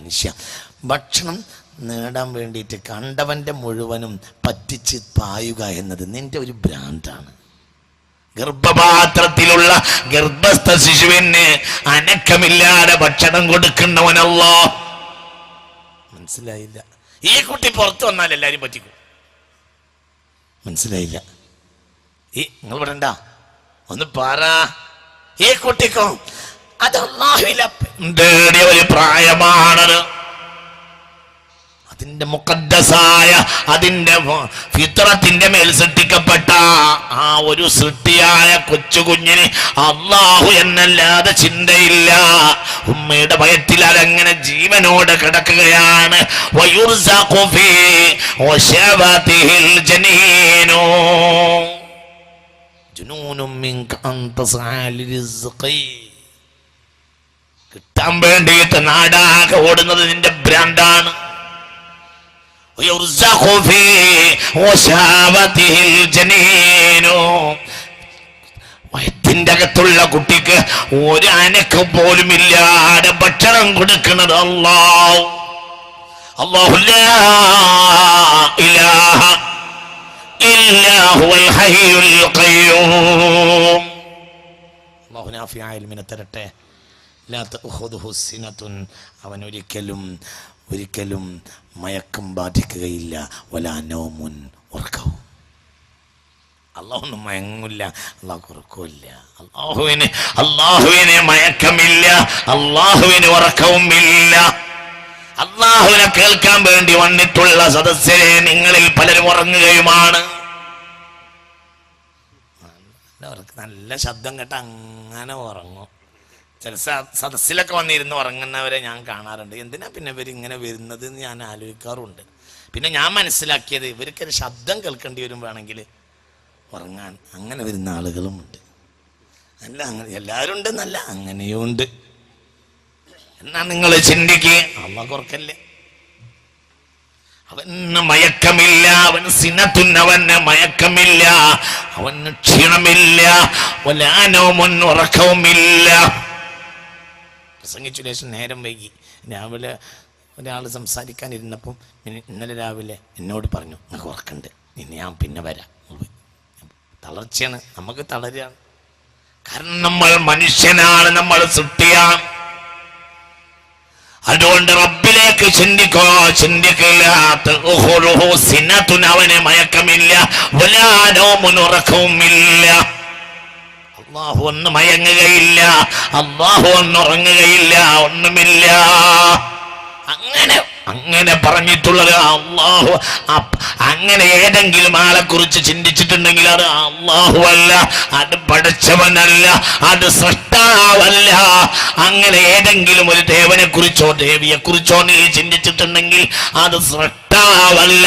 മനുഷ്യ. ഭക്ഷണം നേടാൻ വേണ്ടിയിട്ട് കണ്ടവന്റെ മുഴുവനും പറ്റിച്ച് പായുക എന്നത് നിന്റെ ഒരു ഭ്രാന്താണ്. ഗർഭപാത്രത്തിലുള്ള ഗർഭസ്ഥ ശിശുവിന് അനക്കമില്ലാതെ ഭക്ഷണം കൊടുക്കുന്നവനല്ലോ. മനസ്സിലായില്ല. ഈ കുട്ടി പുറത്തു വന്നാൽ എല്ലാരും പറ്റിക്കും. മനസ്സിലായില്ല. ഈ നിങ്ങൾ വിടണ്ട ഒന്ന് പാറ. ഈ കുട്ടിക്കോ? പ്രായമാണത്. അതിന്റെ മുക്കദ്സായ അതിന്റെ ഫിത്രത്തിന്റെ മേൽ സൃഷ്ടിക്കപ്പെട്ട ആ ഒരു സൃഷ്ടിയായ കൊച്ചു കുഞ്ഞിന് അള്ളാഹു എന്നല്ലാതെ ചിന്തയില്ല. ഉമ്മയുടെ വയറ്റിൽ അതങ്ങനെ ജീവനോട് കിടക്കുകയാണ്. ജനീനു. കിട്ടാൻ വേണ്ടിയിട്ട് നാടാകെ ഓടുന്നത് നിന്റെ ഭ്രാന്താണ്. വയറ്റിന്റെ അകത്തുള്ള കുട്ടിക്ക് ഒരു അനക്കം പോലും ഇല്ലാതെ ഭക്ഷണം കൊടുക്കുന്നത് അള്ളാഹു അള്ളാഹു തരട്ടെ. അവൻ ഒരിക്കലും ഒരിക്കലും മയക്കം ബാധിക്കുകയില്ല. വലാ നൗമുൻ ഉറക്കവും. അള്ളാഹൊന്നും മയങ്ങില്ല അള്ളാഹ് ഉറക്കമില്ല അള്ളാഹുവിന് അള്ളാഹുവിന് മയക്കമില്ല. അള്ളാഹുവിന് ഉറക്കവുമില്ല. അള്ളാഹുവിനെ കേൾക്കാൻ വേണ്ടി വന്നിട്ടുള്ള സദസ്യരെ നിങ്ങളിൽ പലരും ഉറങ്ങുകയുമാണ്. നല്ല ശബ്ദം കേട്ട അങ്ങനെ ഉറങ്ങും. ചില സദസ്സിലൊക്കെ വന്നിരുന്ന് ഉറങ്ങുന്നവരെ ഞാൻ കാണാറുണ്ട്. എന്തിനാ പിന്നെ ഇവർ ഇങ്ങനെ വരുന്നത് എന്ന് ഞാൻ ആലോചിക്കാറുണ്ട്. പിന്നെ ഞാൻ മനസ്സിലാക്കിയത് ഇവർക്കൊരു ശബ്ദം കേൾക്കേണ്ടി വരുമ്പോഴാണെങ്കിൽ ഉറങ്ങാൻ അങ്ങനെ വരുന്ന ആളുകളുമുണ്ട് അല്ല അങ്ങനെ എല്ലാവരും ഉണ്ടെന്നല്ല അങ്ങനെയും ഉണ്ട്. എന്നാ നിങ്ങൾ ചിന്തിക്കുക അമ്മ കുറക്കല്ലേ അവന് മയക്കമില്ല അവന് സിനത്തുന്നവന് മയക്കമില്ല അവന് ക്ഷീണമില്ല ഒലാനവും ഉറക്കവുമില്ല. പ്രസംഗിച്ചു ശേഷം നേരം വൈകി. രാവിലെ ഒരാൾ സംസാരിക്കാനിരുന്നപ്പം ഇനി- ഇന്നലെ രാവിലെ എന്നോട് പറഞ്ഞു നിങ്ങൾക്ക് ഉറക്കുണ്ട്. ഇനി ഞാൻ പിന്നെ വരാം. തളർച്ചയാണ്. നമുക്ക് തളരുകയാണ് കാരണം നമ്മൾ മനുഷ്യനാണ് നമ്മൾ സൃഷ്ടിയാണ് അതുകൊണ്ട് റബ്ബിലേക്ക് ചിന്തിക്കോ ചിന്തിക്കില്ലാത്ത അവനെ മയക്കമില്ല ഉറക്കവുമില്ല. അള്ളാഹു ഒന്ന് മയങ്ങുകയില്ല അള്ളാഹു ഒന്ന് ഉറങ്ങുകയില്ല ഒന്നുമില്ല. അങ്ങനെ അങ്ങനെ പറഞ്ഞിട്ടുള്ളത് അള്ളാഹു അങ്ങനെ ഏതെങ്കിലും ആളെ കുറിച്ച് ചിന്തിച്ചിട്ടുണ്ടെങ്കിൽ അത് അള്ളാഹു അല്ല അത് പഠിച്ചവനല്ല അത് സൃഷ്ടാവല്ല. അങ്ങനെ ഏതെങ്കിലും ഒരു ദേവനെ കുറിച്ചോ ദേവിയെ കുറിച്ചോ നീ ചിന്തിച്ചിട്ടുണ്ടെങ്കിൽ അത് സൃഷ്ടാവല്ല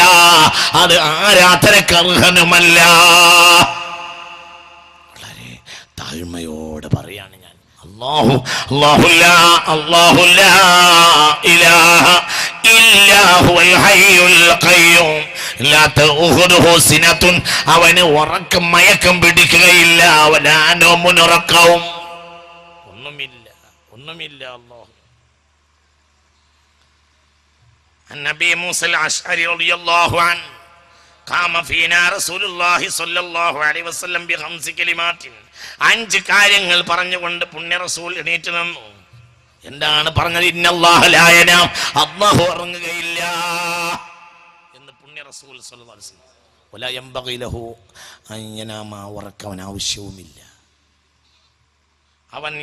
അത് ആരാധനക്ക് അർഹനുമല്ല വളരെ താഴ്മയോടെ പറയാണ് ഞാൻ അല്ലാഹു അല്ലാഹു ലാ അല്ലാഹു ലാ ഇലാഹ ഇല്ലാ ഹുവൽ ഹയ്യുൽ ഖയ്യൂം ലാ തഅഖുദുഹു സിനത്തുൻ അവന് ഉറക്കം മയക്കം പിടിക്കുകയില്ല അവനാനോ മുനുറക്കവും ഒന്നുമില്ല ഒന്നുമില്ല അല്ലാഹു النبي موسى الأشعري رضي الله عنه قام فينا رسول الله صلى الله عليه وسلم بخمس كلمات അഞ്ച് കാര്യങ്ങൾ പറഞ്ഞുകൊണ്ട് പുണ്യ റസൂൽ എണീറ്റ് നിന്നു എന്താണ് പറഞ്ഞത് ഇന്നല്ലാഹലായന എന്ന് പുണ്യ റസൂൽ സല്ലല്ലാഹു അലൈഹി വസല്ലം വലാ യംബഗി ലഹു അൻ ഉറക്കവൻ ആവശ്യവുമില്ല. അവൻ.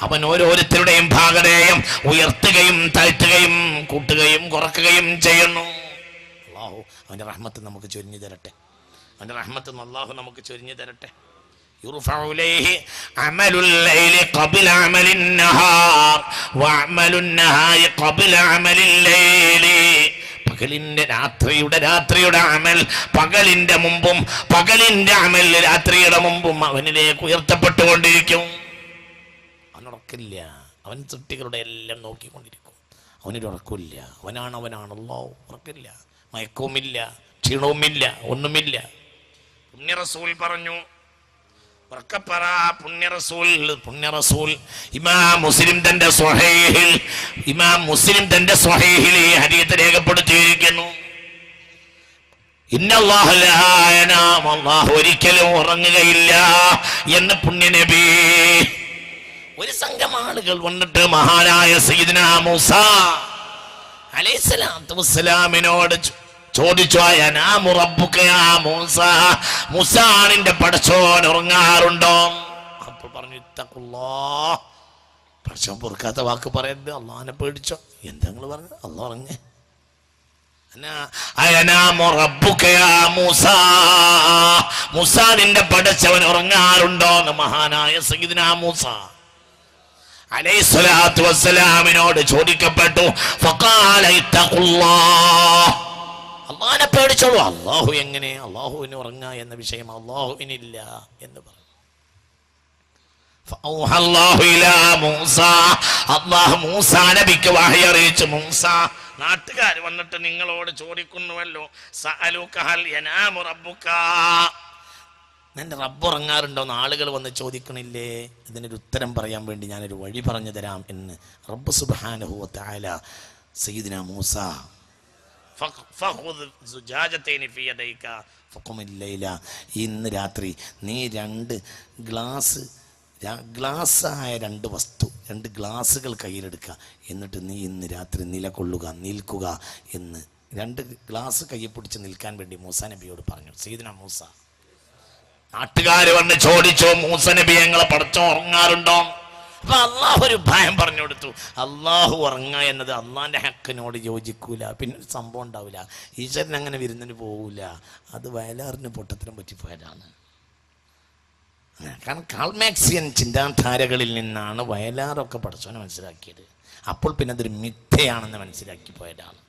അവൻ ഓരോരുത്തരുടെയും ഭാഗതയും ഉയർത്തുകയും താഴ്ത്തുകയും കൂട്ടുകയും കുറക്കുകയും ചെയ്യുന്നു. അള്ളാഹു അവന്റെ റഹ്മത്ത് നമുക്ക് ചൊരിഞ്ഞു തരട്ടെ. അവന്റെ റഹ്മത്ത് അള്ളാഹു നമുക്ക് ചൊരിഞ്ഞു തരട്ടെ يرفع إليه عمل الليل قبل عمل النهار وعمل النهار قبل عمل الليل പകലിന്റെ രാത്രിയുടെ രാത്രിയുടെ അമൽ പകലിന്റെ മുമ്പും പകലിന്റെ അമൽ രാത്രിയുടെ മുമ്പും അവനിലേക്ക് ഉയർത്തപ്പെട്ടുകൊണ്ടിരിക്കും അവനുറക്കില്ല അവൻ സൃഷ്ടികളുടെ എല്ലാം നോക്കിക്കൊണ്ടിരിക്കും അവനൊരു ഉറക്കമില്ല അവനാണ് അവനാണല്ലോ ഉറക്കില്ല മയക്കവുമില്ല ക്ഷീണവുമില്ല ഒന്നുമില്ല പുണ്യ റസൂൽ പറഞ്ഞു ഉറക്കപ്പറ പുണ്യറസൂൽ പുണ്യ റസൂൽ ഇമാം മുസ്ലിം തന്റെ സ്വഹേഹിൽ ഇമാം മുസ്ലിം തന്റെ സ്വഹേഹിൽ ഈ ഹരിയത്ത് രേഖപ്പെടുത്തിയിരിക്കുന്നു. അല്ലാഹു ഒരിക്കലും ഉറങ്ങുകയില്ല എന്ന് പുണ്യനബി ഒരു സംഘം ആളുകൾ വന്നിട്ട് മഹാനായ സീദന മൂസ അലൈഹിസ്സലാത്തു വസ്സലാമിനോട് ചോ- ചോദിച്ചു മുസാണിന്റെ പടച്ചോൻ ഉറങ്ങാറുണ്ടോ? അപ്പോൾ പറഞ്ഞു പടച്ചോൻ പൊറുക്കാത്ത വാക്ക് പറയരുത് അള്ളാഹനെ പേടിച്ചോ. എന്താ നിങ്ങൾ അള്ള അള്ളാഹ് ഉറങ്ങേ. അന- അയനാമു യാ മൂസ മൂസ പടച്ചവൻ ഉറങ്ങാറുണ്ടോ? എന്ന് മഹാനായ സയ്യിദ്ന മൂസ അലൈഹിസ്സലാത്തു വസ്സലാമിനോട് ചോദിക്കപ്പെട്ടു ഫഖാല ഇത്തഖുല്ലാഹ്. അള്ളാഹിനെ പേടിച്ചോളൂ. അള്ളാഹു എങ്ങനെ? അള്ളാഹുവിന് ഉറങ്ങ എന്ന വിഷയം അള്ളാഹുവിനില്ല എന്ന് പറഞ്ഞു. മൂസ. നാട്ടുകാർ വന്നിട്ട് നിങ്ങളോട് ചോദിക്കുന്നുവല്ലോ. നിന്റെ റബ്ബ് ഉറങ്ങാറുണ്ടോ എന്ന് ആളുകൾ വന്ന് ചോദിക്കണില്ലേ? ഇതിനൊരു ഉത്തരം പറയാൻ വേണ്ടി ഞാനൊരു വഴി പറഞ്ഞു തരാം എന്ന്. റബ്ബ് സുബാനുഹുല സയ്യിദിന മൂസ ഇന്ന് രാത്രി നീ രണ്ട് ഗ്ലാസ് ഗ്ലാസ്സായ രണ്ട് വസ്തു രണ്ട് ഗ്ലാസ്സുകൾ കയ്യിലെടുക്കുക എന്നിട്ട് നീ ഇന്ന് രാത്രി നിലകൊള്ളുക നിൽക്കുക എന്ന്. രണ്ട് ഗ്ലാസ് കയ്യിൽ പിടിച്ച് നിൽക്കാൻ വേണ്ടി മൂസ നബിയോട് പറഞ്ഞു. സീദന മൂസ. നാട്ടുകാർ വന്ന് ചോദിച്ചോ മൂസ നബി ഞങ്ങളെ പടച്ചോ ഉറങ്ങാറുണ്ടോ? അപ്പൊ അള്ളാഹു ഒരു ഭയം പറഞ്ഞു കൊടുത്തു. അള്ളാഹു ഉറങ്ങുക എന്നത് അള്ളാന്റെ ഹക്കിനോട് യോജിക്കൂല. പിന്നെ ഒരു സംഭവം ഉണ്ടാവില്ല ഈശ്വരൻ അങ്ങനെ വിരുന്നിന് പോകൂല അത് വയലാറിന് പൊട്ടത്തിനും പറ്റിപ്പോയതാണ്. കാരണം കാൾമാക്സിയൻ ചിന്താധാരകളിൽ നിന്നാണ് വയലാറൊക്കെ പഠിച്ചവനെ മനസ്സിലാക്കിയത്. അപ്പോൾ പിന്നെ അതൊരു മിഥ്യയാണെന്ന് മനസ്സിലാക്കി പോയതാണ്.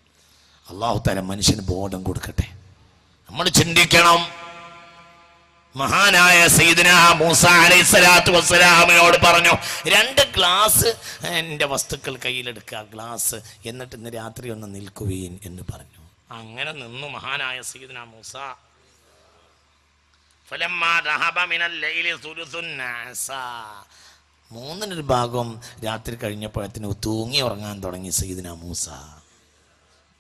അള്ളാഹു തല മനുഷ്യന് ബോധം കൊടുക്കട്ടെ. നമ്മൾ ചിന്തിക്കണം. മഹാനായ സീദന മൂസ അലൈഹിസ്സലാത്തു വസ്സലാമയോട് പറഞ്ഞു രണ്ട് ഗ്ലാസ് എന്റെ വസ്തുക്കൾ കയ്യിലെടുക്കുക ഗ്ലാസ് എന്നിട്ട് ഇന്ന് രാത്രി ഒന്ന് നിൽക്കുകയും എന്ന് പറഞ്ഞു. അങ്ങനെ നിന്നു മഹാനായ സീദന മൂസ. മൂന്നിനൊരു ഭാഗം രാത്രി കഴിഞ്ഞപ്പോഴത്തിന് തൂങ്ങി ഉറങ്ങാൻ തുടങ്ങി സീദന മൂസ.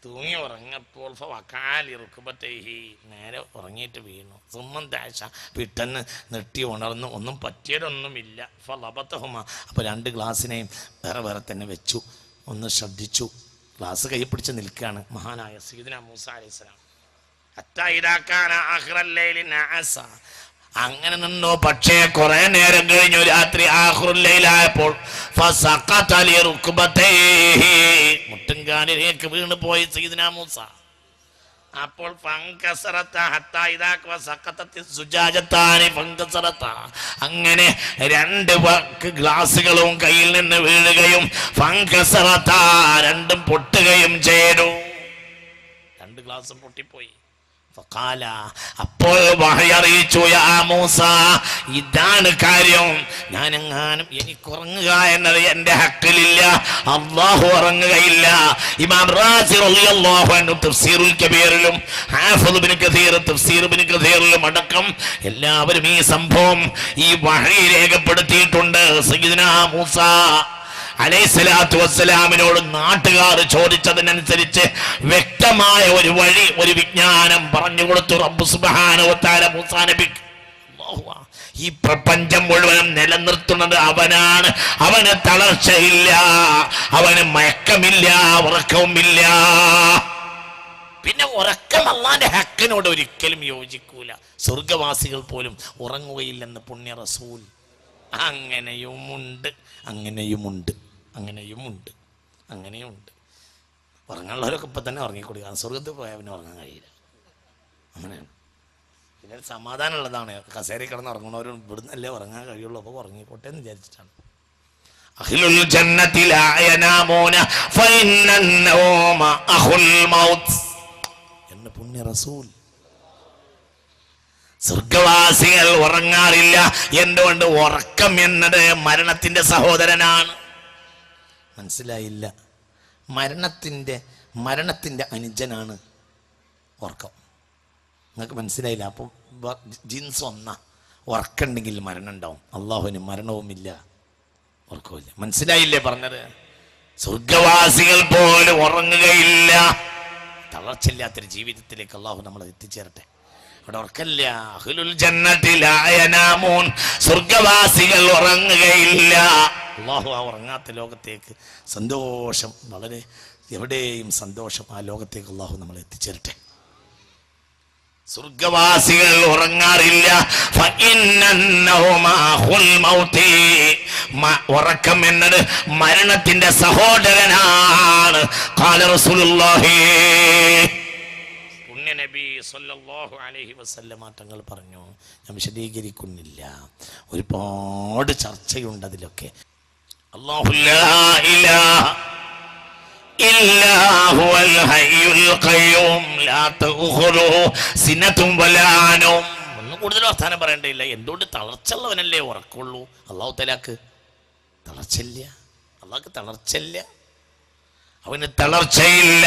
തൂങ്ങി ഉറങ്ങപ്പോൾ വക്കാലി റുക്കുബത്തേഹി നേരെ ഉറങ്ങിയിട്ട് വീണു. സുമ്മം താശ വിട്ടെന്ന് നെട്ടി ഉണർന്നു. ഒന്നും പറ്റിയതൊന്നുമില്ല. ഫലബത്തഹുമ അപ്പോൾ രണ്ട് ഗ്ലാസ്സിനെയും വേറെ വേറെ തന്നെ വെച്ചു. ഒന്ന് ശ്രദ്ധിച്ചു. ഗ്ലാസ് കൈ പിടിച്ച് നിൽക്കുകയാണ് മഹാനായ സീദന മൂസ ലൈലി നഅസ. അങ്ങനെ നിന്നു. പക്ഷേ കുറെ നേരം കഴിഞ്ഞു. രാത്രി ആഹുറയിലായപ്പോൾ മുട്ടുംകാലിലേക്ക് വീണ് പോയി സീദന മൂസ. അപ്പോൾ. അങ്ങനെ രണ്ട് ഗ്ലാസുകളും കയ്യിൽ നിന്ന് വീഴുകയും രണ്ടും പൊട്ടുകയും ചെയ്തു. രണ്ട് ഗ്ലാസും പൊട്ടിപ്പോയി. അപ്പോൾ അറിയിച്ചു മൂസ ഇതാണ് കാര്യം. ഞാൻ എങ്ങാനും എനിക്ക് ഉറങ്ങുക എന്നത് എന്റെ ഹക്കിലില്ല അള്ളാഹു ഉറങ്ങുകയില്ല. ഇമാം കബീറിലും തഫ്സീർ അടക്കം എല്ലാവരും ഈ സംഭവം ഈ വഴി രേഖപ്പെടുത്തിയിട്ടുണ്ട്. സയ്യിദ്നാ മൂസ അലൈഹിസ്സലാത്തു വസ്സലാമിനോട് നാട്ടുകാർ ചോദിച്ചതിനനുസരിച്ച് വ്യക്തമായ ഒരു വഴി ഒരു വിജ്ഞാനം പറഞ്ഞു കൊടുത്തു റബ്ബു അല്ലാഹുവാ. ഈ പ്രപഞ്ചം മുഴുവനും നിലനിർത്തുന്നത് അവനാണ്. അവന് തളർച്ചയില്ല അവന് മയക്കമില്ല ഉറക്കവുമില്ല. പിന്നെ ഉറക്കം അള്ളാന്റെ ഹക്കിനോട് ഒരിക്കലും യോജിക്കൂല. സ്വർഗവാസികൾ പോലും ഉറങ്ങുകയില്ലെന്ന് പുണ്യ റസൂൽ അങ്ങനെയുമുണ്ട് അങ്ങനെയുമുണ്ട്. അങ്ങനെയും ഉണ്ട്. അങ്ങനെയും ഉണ്ട്. ഉറങ്ങാനുള്ളവരൊക്കെ ഇപ്പം തന്നെ ഉറങ്ങിക്കൊടുക്കുക സ്വർഗത്ത് പോയാൽ പിന്നെ ഉറങ്ങാൻ കഴിയില്ല. അങ്ങനെയാണ്. പിന്നെ സമാധാനമുള്ളതാണ് കസേര കിടന്ന് ഉറങ്ങണവരും ഇവിടുന്ന് അല്ലേ ഉറങ്ങാൻ കഴിയുള്ളൂ. അപ്പോൾ ഉറങ്ങിക്കോട്ടെ എന്ന് വിചാരിച്ചിട്ടാണ്. അഖിലുൽ പുണ്യ റസൂൽ. സ്വർഗവാസികൾ ഉറങ്ങാറില്ല. എന്തുകൊണ്ട് ഉറക്കം എന്നത് മരണത്തിന്റെ സഹോദരനാണ്? മനസ്സിലായില്ല. മരണത്തിന്റെ മരണത്തിന്റെ അനുജനാണ് ഉറക്കം. നിങ്ങൾക്ക് മനസ്സിലായില്ല. അപ്പോൾ ജീൻസ് ഒന്നാ ഉറക്കുണ്ടെങ്കിൽ മരണം ഉണ്ടാവും. അള്ളാഹുവിന് മരണവുമില്ല ഉറക്കവുമില്ല. മനസ്സിലായില്ലേ പറഞ്ഞത്? സ്വർഗവാസികൾ പോലും ഉറങ്ങുകയില്ല. തളർച്ചയില്ലാത്തൊരു ജീവിതത്തിലേക്ക് അള്ളാഹു നമ്മളെ എത്തിച്ചേരട്ടെ. അവിടെ ഉറക്കല്ല അഹ്ലുൽ ജന്നത്തിലായനാമൂൻ സ്വർഗവാസികൾ ഉറങ്ങുകയില്ല. അള്ളാഹു ആ ഉറങ്ങാത്ത ലോകത്തേക്ക് സന്തോഷം വളരെ എവിടെയും സന്തോഷം ആ ലോകത്തേക്ക് അള്ളാഹു നമ്മൾ എത്തിച്ചേരട്ടെ. സ്വർഗവാസികൾ ഉറങ്ങാറില്ല. ഉറക്കം എന്നത് മരണത്തിന്റെ സഹോദരനാണ്. ഖാല റസൂലുള്ളാഹി. നബി സല്ലല്ലാഹു അലൈഹി തങ്ങൾ പറഞ്ഞു ഞാൻ വിശദീകരിക്കുന്നില്ല. ഒരുപാട് ചർച്ചയുണ്ട് അതിലൊക്കെ. ഒന്നും കൂടുതൽ വർത്താനം പറയേണ്ടതില്ല. എന്തുകൊണ്ട് തളർച്ചുള്ളവനല്ലേ ഉറക്കുള്ളൂ? അള്ളാഹു തലാക്ക് തളർച്ചില്ല അള്ളാഹ്ക്ക് തളർച്ചയില്ല. അവന് തളർച്ചയില്ല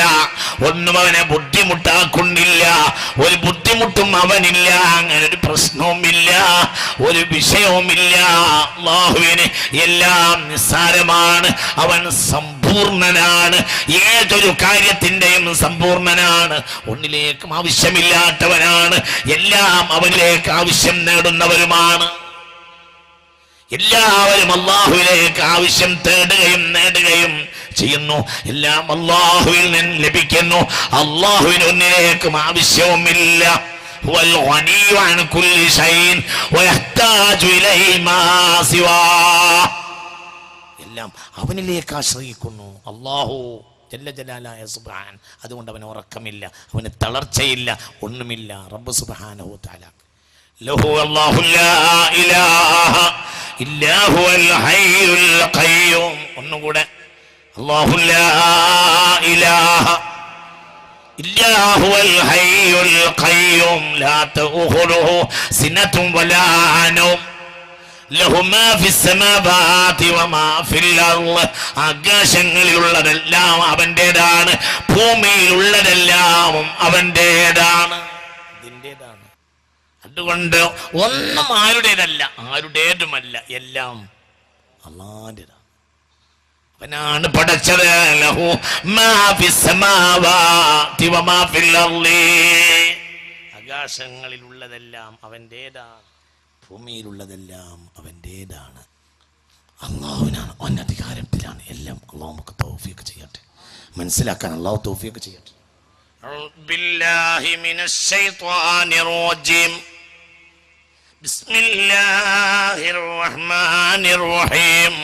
ഒന്നും അവനെ ബുദ്ധിമുട്ടാക്കുന്നില്ല ഒരു ബുദ്ധിമുട്ടും അവനില്ല അങ്ങനെ ഒരു പ്രശ്നവുമില്ല ഒരു വിഷയവുമില്ല. അള്ളാഹുവിന് എല്ലാം നിസ്സാരമാണ് അവൻ സമ്പൂർണനാണ് ഏതൊരു കാര്യത്തിന്റെയും സമ്പൂർണനാണ്. ഒന്നിലേക്കും ആവശ്യമില്ലാത്തവനാണ് എല്ലാം അവനിലേക്ക് ആവശ്യം നേടുന്നവരുമാണ്. എല്ലാവരും അള്ളാഹുവിലേക്ക് ആവശ്യം തേടുകയും നേടുകയും ചെയ്യുന്നു എല്ലാം അള്ളാഹുവിൽ നിന്ന് ലഭിക്കുന്നു അള്ളാഹുവിന് ഒന്നിലേക്കും ആവശ്യവുമില്ല هو الغني عن كل شيء ويحتاج إليه ما سواه എല്ലാം അവനിലേക്ക് ആശ്രയിക്കുന്നു അള്ളാഹു ജല്ല ജലാലായ സുബാൻ അതുകൊണ്ട് അവന് ഉറക്കമില്ല അവന് തളർച്ചയില്ല ഒന്നുമില്ല റബ്ബ് സുബാനഹു താല ലഹു അല്ലാഹു ലാ ഇലാഹ ഇല്ലാ ഹുവൽ ഹയ്യുൽ ഖയ്യൂം ഒന്നുകൂടെ ആകാശങ്ങളിലുള്ളതെല്ലാം അവന്റെതാണ് ഭൂമിയിലുള്ളതെല്ലാം അവന്റെതാണ് ഇതിന്റെതാണ് അതുകൊണ്ട് ഒന്നും ആരുടേതല്ല. ആരുടേതുമല്ല. എല്ലാം അള്ളാന്റെതാണ് അവനാണ് പടച്ചത് ആകാശങ്ങളിലുള്ളതെല്ലാം അവന്റെതാണ് ഭൂമിയിലുള്ളതെല്ലാം അവന്റെതാണ് അള്ളാഹുവിനാണ് അവൻ അധികാരത്തിലാണ് എല്ലാം. അള്ളാഹു തോഫിയൊക്കെ ചെയ്യട്ടെ. മനസ്സിലാക്കാൻ അള്ളാഹു തോഫിയൊക്കെ ചെയ്യട്ടെ. ബിസ്മില്ലാഹിർ റഹ്മാനിർ റഹീം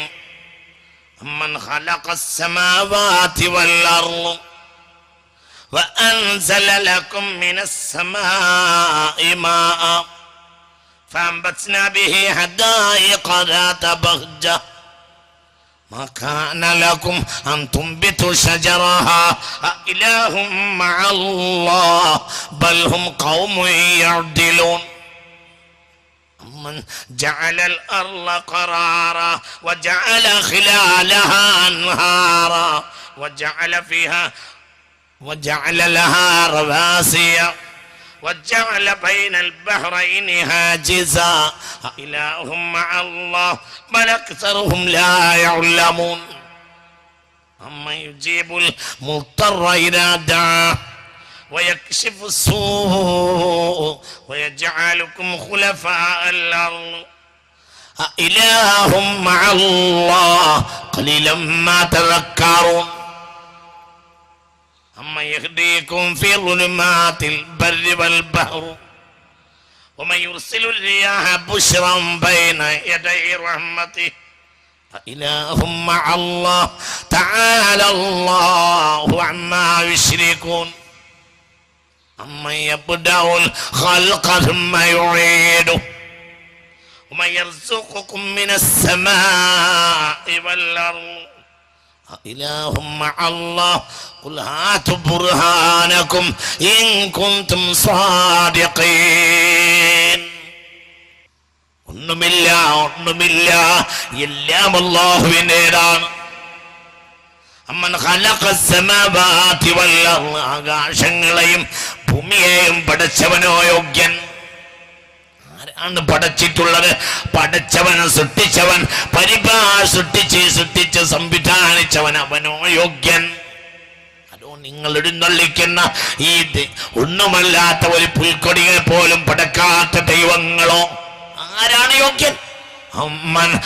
من خلق السماوات والأرض وأنزل لكم من السماء ماء فأنبتنا به حدائق ذات بهجة. ما كان لكم أن تنبتوا شجرها؟ أإله مع الله بل هم قوم يعدلون. من جعل الأرض قرارا وجعل خلالها أنهارا وجعل فيها وجعل لها رواسي وجعل بين البحرين هاجزا إله مع الله بل أكثرهم لا يعلمون. أما يجيب المضطر إذا دعاه ويكشف السوء ويجعلكم خلفاء الأرض. أإله مع الله. قليلا ما تذكرون. أما يهديكم في ظلمات البر والبحر. ومن يرسل الرياح بشرا بين يدي رحمته. أإله مع الله. تعالى الله عما يشركون. ഒന്നുമില്ല ഒന്നുമില്ല. എല്ലാം അള്ളാഹുവിന്റെതാണ് അമ്മൻ ആകാശങ്ങളെയും ഭൂമിയെയും പടച്ചവനോ യോഗ്യൻ. ആര- ആരാണ് പടച്ചിട്ടുള്ളത്? പടച്ചവൻ സൃഷ്ടിച്ചവൻ പരിപാ സൃഷ്ടിച്ച് സൃഷ്ടിച്ച് സംവിധാനിച്ചവൻ അവനോ യോഗ്യൻ. നിങ്ങൾ എഴുന്നള്ളിക്കുന്ന ഈ ഒന്നുമല്ലാത്ത ഒരു പുൽക്കൊടിയെ പോലും പടക്കാത്ത ദൈവങ്ങളോ? ആരാണ് യോഗ്യൻ? അമ്മൻ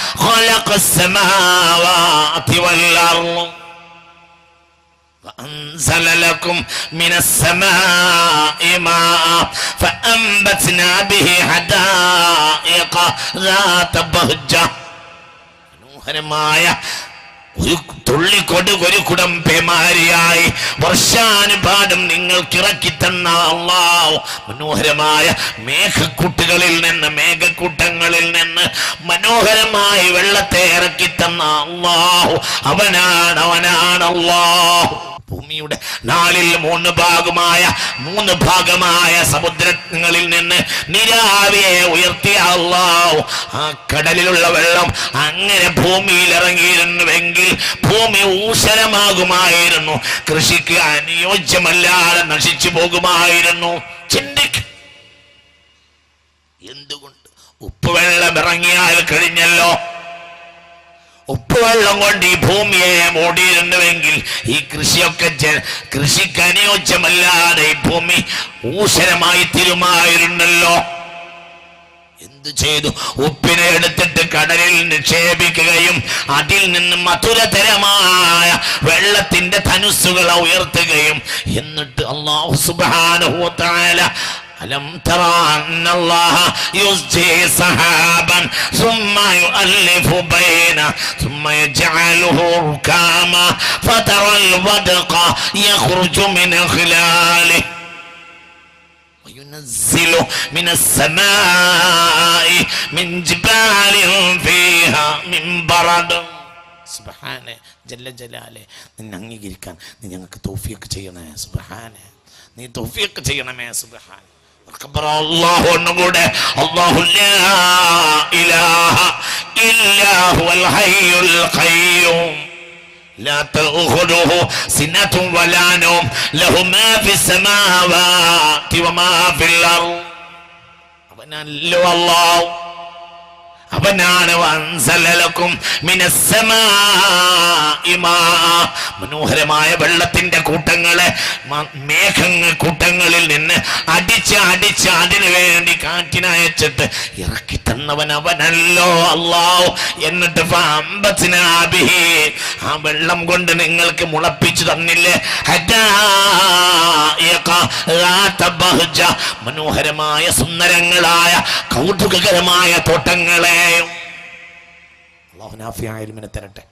خلق السماوات والأرض وأنزل لكم من السماء ماء فأنبتنا به حدائق ذات بهجة മനോഹരമായ ഒരു തുള്ളിക്കൊടു ഒരു കുടം പേമാരിയായി വർഷാനുപാഠം നിങ്ങൾക്ക് ഇറക്കി തന്ന അള്ളാഹു മനോഹരമായ മേഘക്കൂട്ടുകളിൽ നിന്ന് മേഘക്കൂട്ടങ്ങളിൽ നിന്ന് മനോഹരമായി വെള്ളത്തെ ഇറക്കി തന്ന അള്ളാഹു അവനാണ് അവനാണ് അള്ളാഹു ഭൂമിയുടെ നാലിൽ മൂന്ന് ഭാഗമായ മൂന്ന് ഭാഗമായ സമുദ്രങ്ങളിൽ നിന്ന് നിരാവിയെ ഉയർത്തിയ അള്ളാഹു ആ കടലിലുള്ള വെള്ളം അങ്ങനെ ഭൂമിയിൽ ഇറങ്ങിയിരുന്നുവെങ്കിൽ ഭൂമി ഊഷരമാകുമായിരുന്നു കൃഷിക്ക് അനുയോജ്യമല്ലാതെ നശിച്ചു പോകുമായിരുന്നു. ചിന്തിക്കും. എന്തുകൊണ്ട് ഉപ്പുവെള്ളം ഇറങ്ങിയാൽ കഴിഞ്ഞല്ലോ? ഉപ്പുവെള്ളം കൊണ്ട് ഈ ഭൂമിയെ മൂടിയിരുന്നുവെങ്കിൽ ഈ കൃഷിയൊക്കെ കൃഷിക്ക് അനുയോജ്യമല്ലാതെ ഈ ഭൂമി ഊശരമായി തീരുമായിരുന്നല്ലോ എന്തു ചെയ്തു? ഉപ്പിനെ എടുത്തിട്ട് കടലിൽ നിക്ഷേപിക്കുകയും അതിൽ നിന്ന് മധുരതരമായ വെള്ളത്തിന്റെ ധനുസുകളെ ഉയർത്തുകയും എന്നിട്ട് അള്ളാഹു സുബ്ഹാനഹു തആല ألم ترى أن الله يزجي سحابا ثم يؤلف بينه ثم يجعله ركاما فترى الودق يخرج من خلاله وينزل من السماء من جبال فيها من برد സുബഹാനെ ജല്ല ജലാലെ നിന്നെ അംഗീകരിക്കാൻ നീ ഞങ്ങൾക്ക് തോഫിയൊക്കെ ചെയ്യണേ സുബഹാനെ നീ തോഫിയൊക്കെ ചെയ്യണമേ സുബഹാൻ അള്ളാഹു ഒന്നുകൂടെ അള്ളാഹു ലാ ഇലാഹ ഇല്ലാ ഹുവൽ ഹയ്യുൽ ഖയ്യൂം لا تأخذه سنة ولا نوم له ما في السماوات وما في الأرض അവനല്ലോ അല്ലാഹു അവനാണ് വൻസലലക്കും മനോഹരമായ വെള്ളത്തിന്റെ കൂട്ടങ്ങളെ മേഘങ്ങൾ കൂട്ടങ്ങളിൽ നിന്ന് അടിച്ച് അടിച്ച് അതിനു വേണ്ടി കാറ്റിനയച്ചിട്ട് ഇറക്കി തന്നവൻ അവനല്ലോ അല്ലാ എന്നിട്ട് ആ വെള്ളം കൊണ്ട് നിങ്ങൾക്ക് മുളപ്പിച്ചു തന്നില്ലേ? മനോഹരമായ സുന്ദരങ്ങളായ കൗതുകകരമായ തോട്ടങ്ങളെ അള്ളാഹു നാഫിയായ ഇൽമിനെ തരട്ടെ.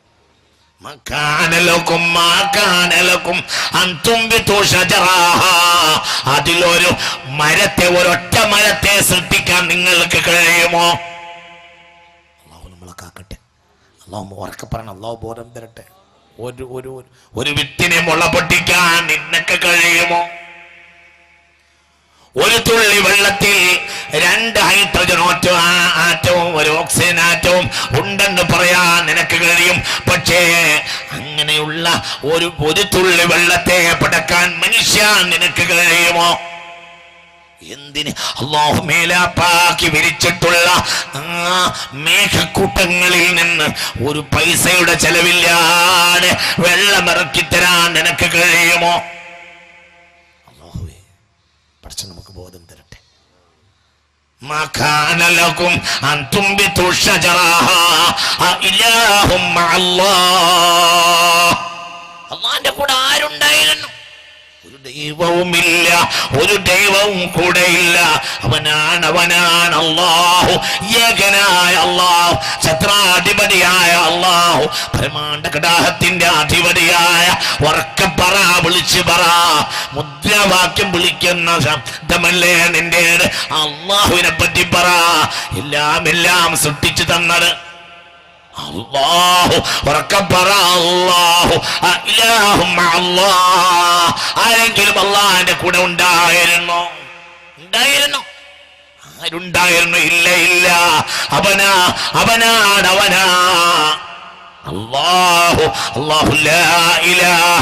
അതിലൊരു മരത്തെ ഒരൊറ്റ മരത്തെ സൃഷ്ടിക്കാൻ നിങ്ങൾക്ക് കഴിയുമോ? അള്ളാഹു നമ്മളെ കാക്കട്ടെ. അള്ളാഹു ഉറക്കെ പറയണം. അള്ളാഹു ബോധം തരട്ടെ. ഒരു ഒരു ഒരു- ഒരു വിത്തിനെ മുള പൊട്ടിക്കാൻ നിന്നൊക്കെ കഴിയുമോ? ഒരു തുള്ളി വെള്ളത്തിൽ രണ്ട് ഹൈഡ്രജൻ ആറ്റവും ഒരു ഓക്സിജൻ ആറ്റവും ഉണ്ടെന്ന് പറയാൻ നിനക്ക് കഴിയും. പക്ഷേ അങ്ങനെയുള്ള ഒരു ഒരു തുള്ളി വെള്ളത്തെ പടക്കാൻ മനുഷ്യ നിനക്ക് കഴിയുമോ? എന്തിന്? അള്ളാഹു മേലാപ്പാക്കി വിരിച്ചിട്ടുള്ള ആ മേഘക്കൂട്ടങ്ങളിൽ നിന്ന് ഒരു പൈസയുടെ ചെലവില്ലാതെ വെള്ളമിറക്കി തരാൻ നിനക്ക് കഴിയുമോ? അള്ളാഹുവേ പഠിച്ചു നമുക്ക്. അള്ളാന്റെ കൂടെ ആരുണ്ടായിരുന്നു? ദൈവവുമില്ല. ഒരു ദൈവവും കൂടെ ഇല്ല അവനാണ് അവനാണ് അള്ളാഹു ഏകനായ അള്ളാഹു ഛത്രാധിപതിയായ അള്ളാഹു പരമാണ്ട കടാഹത്തിന്റെ അധിപതിയായ പറ വിളിച്ചു പറ. മുദ്രാവാക്യം വിളിക്കുന്ന ശബ്ദമല്ലേ നിന്റെ അള്ളാഹുവിനെ പറ്റി പറ. എല്ലാം എല്ലാം സൃഷ്ടിച്ചു തന്നത് അഇലാഹു മഅല്ലാഹ്. ആരെങ്കിലും കൂടെ ഉണ്ടായിരുന്നോ? ഉണ്ടായിരുന്നോ. ആരുണ്ടായിരുന്നു? ഇല്ല ഇല്ല. അവനാ അവനാണ് അവനാ. ഇലാഹ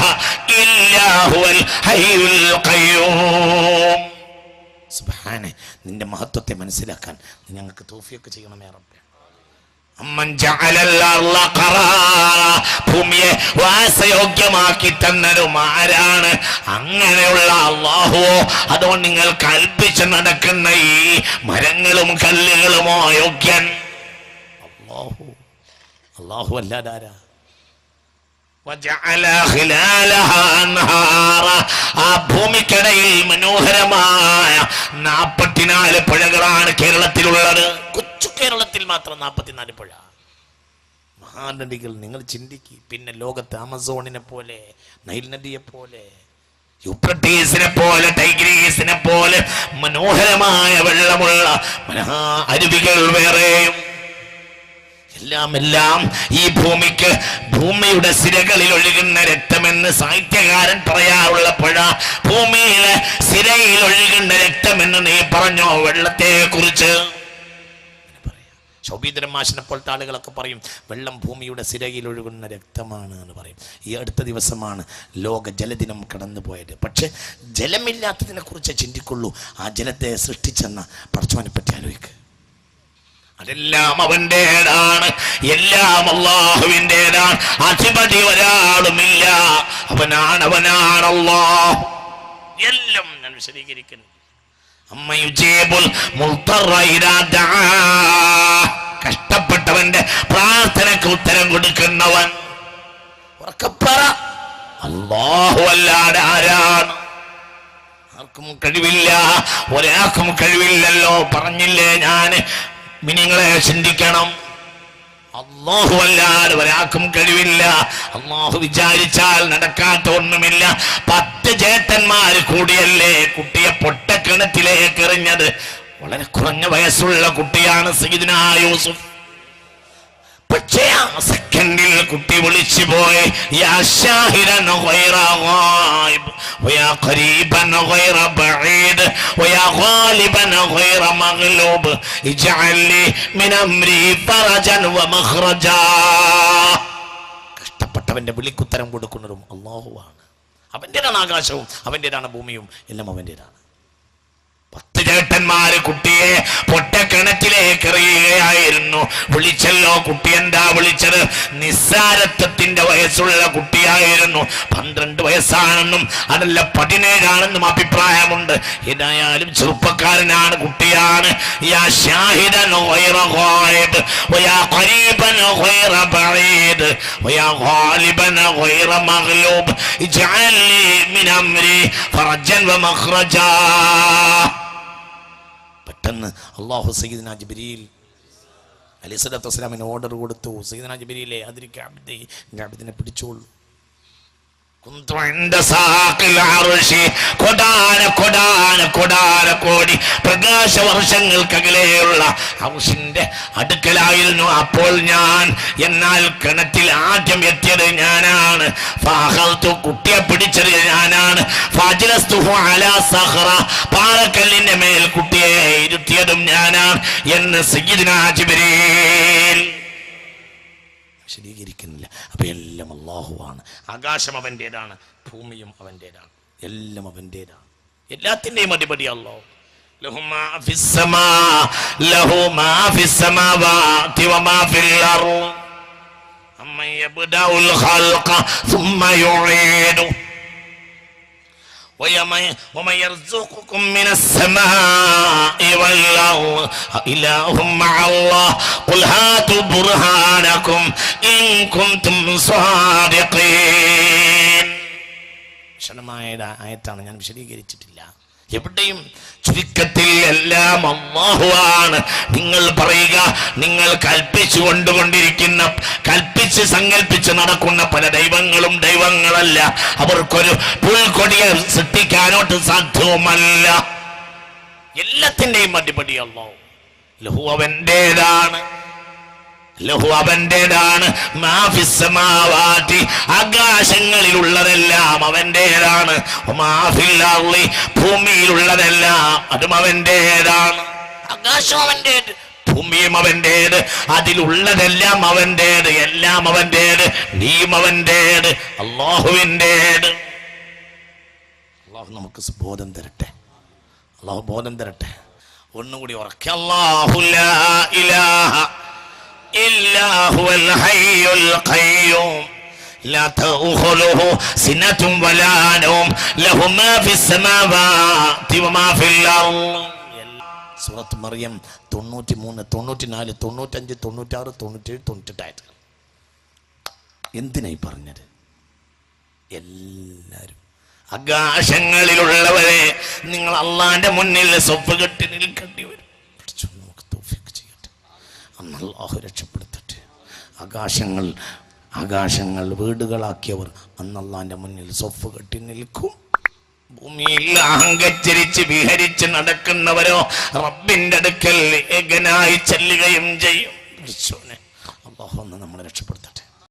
സുബ്ഹാനെ നിന്റെ മഹത്വത്തെ മനസ്സിലാക്കാൻ ഞങ്ങൾക്ക് തോഫിയൊക്കെ ചെയ്യണമേ റബ്ബേ അമ്മൻ ജഅലൽ അർള ഖറാറ. ഭൂമിയെ വാസയോഗ്യമാക്കി തന്നരും ആരാണ്? അങ്ങനെയുള്ള അള്ളാഹുവോ? അതോ നിങ്ങൾ കൽപ്പിച്ച് നടക്കുന്ന ഈ മരങ്ങളും കല്ലുകളുമോ യോഗ്യൻ അള്ളാഹു. അള്ളാഹു അല്ലാതാരാ ആ ഭൂമിക്കിടയിൽ മനോഹരമായ നാപ്പത്തിനാല് പുഴകളാണ് കേരളത്തിലുള്ളത്. കൊച്ചു കേരളത്തിൽ മാത്രം നാൽപ്പത്തിനാല് പുഴ. മഹാനദികൾ നിങ്ങൾ ചിന്തിക്കുക പിന്നെ ലോകത്ത് ആമസോണിനെ പോലെ നൈൽ നദിയെ പോലെ യുപ്രട്ടീസിനെ പോലെ ടൈഗ്രീസിനെ പോലെ മനോഹരമായ വെള്ളമുള്ള അരുവികൾ വേറെ. എല്ലാം എല്ലാം ഈ ഭൂമിക്ക് ഭൂമിയുടെ സിരകളിൽ ഒഴുകുന്ന രക്തമെന്ന് സാഹിത്യകാരൻ പറയാറുള്ള പുഴ ഭൂമിയിലെ സിരയിൽ ഒഴുകുന്ന രക്തമെന്ന് നീ പറഞ്ഞോ വെള്ളത്തെ കുറിച്ച് ശോഭീന്ദ്രൻ മാഷിനെ ആളുകളൊക്കെ പറയും വെള്ളം ഭൂമിയുടെ സിരയിൽ ഒഴുകുന്ന രക്തമാണ് എന്ന് പറയും. ഈ അടുത്ത ദിവസമാണ് ലോക ജലദിനം കടന്നു പോയത് പക്ഷെ ജലമില്ലാത്തതിനെ കുറിച്ച് ചിന്തിക്കുള്ളൂ. ആ ജലത്തെ സൃഷ്ടിച്ചെന്ന പടച്ചവനെ പറ്റി ആലോചിക്കുക അതെല്ലാം അവന്റേതാണ് എല്ലാം അള്ളാഹുവിന്റെതാണ് അധിപതി ഒരാളുമില്ല. അവനാണ് അവനാണ് എല്ലാം ഞാൻ വിശദീകരിക്കുന്നു. കഷ്ടപ്പെട്ടവന്റെ പ്രാർത്ഥനക്ക് ഉത്തരം കൊടുക്കുന്നവൻ. ഉറക്കപ്പറ. അല്ലാതെ ആരാണ്? ആർക്കും കഴിവില്ല. ഒരാൾക്കും കഴിവില്ലല്ലോ. പറഞ്ഞില്ലേ ഞാൻ മിനിങ്ങളെ ചിന്തിക്കണം. അള്ളാഹു അല്ലാതെ ഒരാൾക്കും കഴിവില്ല. അള്ളാഹു വിചാരിച്ചാൽ നടക്കാത്ത ഒന്നുമില്ല. പത്ത് ചേട്ടന്മാർ കൂടിയല്ലേ കുട്ടിയെ പൊട്ടക്കിണറ്റിലേക്ക് എറിഞ്ഞത്? വളരെ കുറഞ്ഞ വയസ്സുള്ള കുട്ടിയാണ് സീദിന യൂസുഫ്. സെക്കൻഡിൽ കുട്ടി വിളിച്ചു പോയി. കഷ്ടപ്പെട്ടവന്റെ വിളിക്കുത്തരം കൊടുക്കുന്നതും അള്ളാഹുവാണ് അവന്റെതാണ് ആകാശവും അവന്റെതാണ് ഭൂമിയും എല്ലാം അവന്റെതാണ് പത്ത് ചേട്ടന്മാര് കുട്ടിയെ പൊട്ടക്കിണറ്റിലേക്ക് എറിയുകയായിരുന്നു. വിളിച്ചല്ലോ കുട്ടി എന്താ വിളിച്ചത്? നിസ്സാരത്വത്തിന്റെ വയസ്സുള്ള കുട്ടിയായിരുന്നു. പന്ത്രണ്ട് വയസ്സാണെന്നും അതല്ല പതിനേഴാണെന്നും അഭിപ്രായമുണ്ട്. ഇതായാലും ചെറുപ്പക്കാരനാണ് കുട്ടിയാണ്. ഖരീബൻ പെട്ടെന്ന്. അള്ളാഹു സയ്യിദ്ന ജിബ്രീൽ അലി സ്വലാത്തു വസ്സലാമിന് ഓർഡർ കൊടുത്തു. സയ്യിദ്ന ജബിരിയിലെ അതിരിക്കെ അബ്ദി എന്റെ അബ്ദിനെ പിടിച്ചോളൂ. കൊടാന കൊടാന കോടി. പ്രകാശ വർഷങ്ങൾക്കകലെയുള്ള ഹൗസിന്റെ അടുക്കലായിരുന്നു അപ്പോൾ ഞാൻ. എന്നാൽ കിണറ്റിൽ ആദ്യം എത്തിയത് ഞാനാണ്. കുട്ടിയെ പിടിച്ചത് ഞാനാണ്. പാറക്കല്ലിന്റെ മേൽ കുട്ടിയെ ഇരുത്തിയതും ഞാനാണ് എന്ന് സയ്യിദ്നാ ജിബ്രീൽ വിശദീകരിക്കുന്നില്ല അപ്പൊ എല്ലാം അള്ളാഹുവാണ് ആകാശം അവൻ്റെതാണ് ഭൂമിയും അവൻ്റെതാണ് എല്ലാം അവൻ്റെതാണ് എല്ലാത്തിൻ്റെയും അധിപതി അള്ളാഹു له ما في السماء له ما في السماوات وما في الأرض أمن يبدأ الخلق ثم يعيده ക്ഷണമായ ആയത്താണ് ഞാൻ വിശദീകരിച്ചിട്ടില്ല. എവിടെയും ചുരുക്കത്തിൽ എല്ലാം അമ്മാഹുവാണ് നിങ്ങൾ പറയുക നിങ്ങൾ കൽപ്പിച്ചു കൊണ്ടുകൊണ്ടിരിക്കുന്ന കൽപ്പിച്ച് സങ്കല്പിച്ച് നടക്കുന്ന പല ദൈവങ്ങളും ദൈവങ്ങളല്ല. അവർക്കൊരു പുൽക്കൊടിയെ സൃഷ്ടിക്കാനോട്ട് സാധ്യവുമല്ല. എല്ലാത്തിന്റെയും അടിപടി അള്ളാഹു. ലഹു അവന്റെതാണ്. ലഹു അവന്റെതാണ് ആകാശങ്ങളിലുള്ളതെല്ലാം അവന്റെതാണ് ഭൂമിയിലുള്ളതെല്ലാം അതും അവന്റെതാണ് ആകാശം അവന്റേത് ഭൂമിയും അവന്റേത് അതിലുള്ളതെല്ലാം അവന്റേത് എല്ലാം അവന്റേത് നീയും അവന്റേത് അള്ളാഹുവിന്റേത് അള്ളാഹു നമുക്ക് ബോധം തരട്ടെ. അള്ളാഹു ബോധം തരട്ടെ. ഒന്നുകൂടി ഉറക്കെ. അല്ലാഹു ലാ ഇലാഹ ഇല്ലാ ഹുവൽ ഹയ്യുൽ ഖയ്യൂം لا تأخذه سنة ولا نوم له ما في السماوات وما في الأرض സൂറത്ത് മറിയം തൊണ്ണൂറ്റി മൂന്ന് തൊണ്ണൂറ്റി നാല് തൊണ്ണൂറ്റഞ്ച് തൊണ്ണൂറ്റാറ് തൊണ്ണൂറ്റേഴ് തൊണ്ണൂറ്റെട്ടായിട്ട് എന്തിനായി പറഞ്ഞത് എല്ലാവരും ആകാശങ്ങളിലുള്ളവരെ നിങ്ങൾ അള്ളാന്റെ മുന്നിൽ സ്വപ്പ് കെട്ടി നിൽക്കേണ്ടി വരും അന്ന് അള്ളാഹു രക്ഷപ്പെടുത്തട്ടെ. ആകാശങ്ങൾ ആകാശങ്ങൾ വീടുകളാക്കിയവർ അന്നല്ലാന്റെ മുന്നിൽ സൊഫ് കെട്ടി നിൽക്കും. ഭൂമിയിൽ അഹങ്കരിച്ച് വിഹരിച്ച് നടക്കുന്നവരോ റബ്ബിന്റെ അടുക്കൽ ഏകനായി ചെല്ലുകയും ചെയ്യും. അള്ളാഹു ഒന്ന് നമ്മളെ രക്ഷപ്പെടുത്തി